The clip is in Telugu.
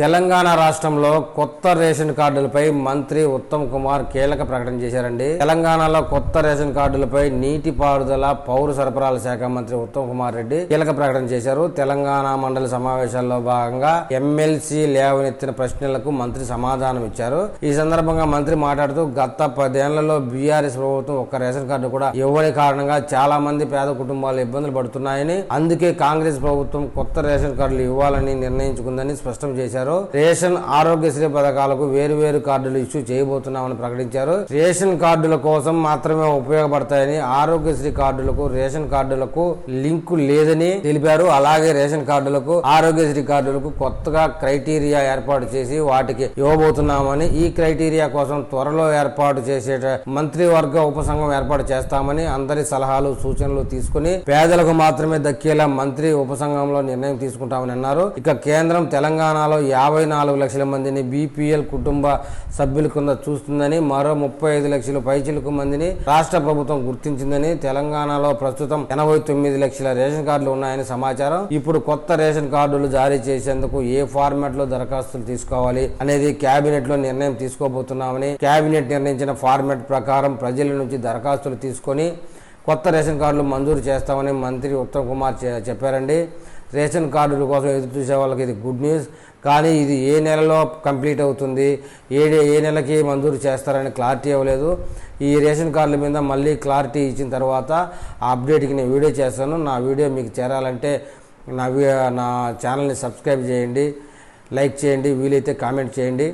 తెలంగాణ రాష్ట్రంలో కొత్త రేషన్ కార్డులపై మంత్రి ఉత్తమ్ కుమార్ కీలక ప్రకటన చేశారండి. తెలంగాణలో కొత్త రేషన్ కార్డులపై నీటిపారుదల పౌర సరఫరాల శాఖ మంత్రి ఉత్తమ్ కుమార్ రెడ్డి కీలక ప్రకటన చేశారు. తెలంగాణ మండలి సమావేశాల్లో భాగంగా ఎమ్మెల్సీ లేవనెత్తిన ప్రశ్నలకు మంత్రి సమాధానం ఇచ్చారు. ఈ సందర్భంగా మంత్రి మాట్లాడుతూ గత పదేళ్ళలో బీఆర్ఎస్ ప్రభుత్వం ఒక్క రేషన్ కార్డు కూడా ఇవ్వని కారణంగా చాలా మంది పేద కుటుంబాలు ఇబ్బందులు పడుతున్నాయని అందుకే కాంగ్రెస్ ప్రభుత్వం కొత్త రేషన్ కార్డులు ఇవ్వాలని నిర్ణయించుకుందని స్పష్టం చేశారు. రేషన్ ఆరోగ్యశ్రీ పథకాలకు వేరు వేరు కార్డులు ఇష్యూ చేయబోతున్నామని ప్రకటించారు. రేషన్ కార్డుల కోసం మాత్రమే ఉపయోగపడతాయని ఆరోగ్యశ్రీ కార్డులకు రేషన్ కార్డులకు లింకు లేదని తెలిపారు. అలాగే రేషన్ కార్డులకు ఆరోగ్యశ్రీ కార్డులకు కొత్తగా క్రైటీరియా ఏర్పాటు చేసి వాటికి ఇవ్వబోతున్నామని ఈ క్రైటీరియా కోసం త్వరలో ఏర్పాటు చేసే మంత్రివర్గ ఉపసంఘం ఏర్పాటు చేస్తామని అందరి సలహాలు సూచనలు తీసుకుని పేదలకు మాత్రమే దక్కేలా మంత్రి ఉపసంఘంలో నిర్ణయం తీసుకుంటామని అన్నారు. ఇక కేంద్రం తెలంగాణలో యాభై నాలుగు లక్షల మందిని బీపీఎల్ కుటుంబ సభ్యుల కింద చూస్తుందని మరో ముప్పై ఐదు లక్షల పైచిలకు మందిని రాష్ట్ర ప్రభుత్వం గుర్తించిందని తెలంగాణలో ప్రస్తుతం ఎనభై తొమ్మిది లక్షల రేషన్ కార్డులు ఉన్నాయని సమాచారం. ఇప్పుడు కొత్త రేషన్ కార్డులు జారీ చేసేందుకు ఏ ఫార్మాట్లో దరఖాస్తులు తీసుకోవాలి అనేది కేబినెట్లో నిర్ణయం తీసుకోబోతున్నామని కేబినెట్ నిర్ణయించిన ఫార్మాట్ ప్రకారం ప్రజల నుంచి దరఖాస్తులు తీసుకొని కొత్త రేషన్ కార్డులు మంజూరు చేస్తామని మంత్రి ఉత్తమ్ కుమార్ చెప్పారండి. రేషన్ కార్డుల కోసం ఎదురు చూసే వాళ్ళకి ఇది గుడ్ న్యూస్. కానీ ఇది ఏ నెలలో కంప్లీట్ అవుతుంది? ఏ ఏ నెలకి మంజూరు చేస్తారని క్లారిటీ ఇవ్వలేదు. ఈ రేషన్ కార్డుల మీద మళ్ళీ క్లారిటీ ఇచ్చిన తర్వాత ఆ అప్డేట్కి నేను వీడియో చేస్తాను. నా వీడియో మీకు చేరాలంటే నా వీ- నా ఛానల్ని సబ్స్క్రైబ్ చేయండి. లైక్ చేయండి. వీలైతే కామెంట్ చేయండి.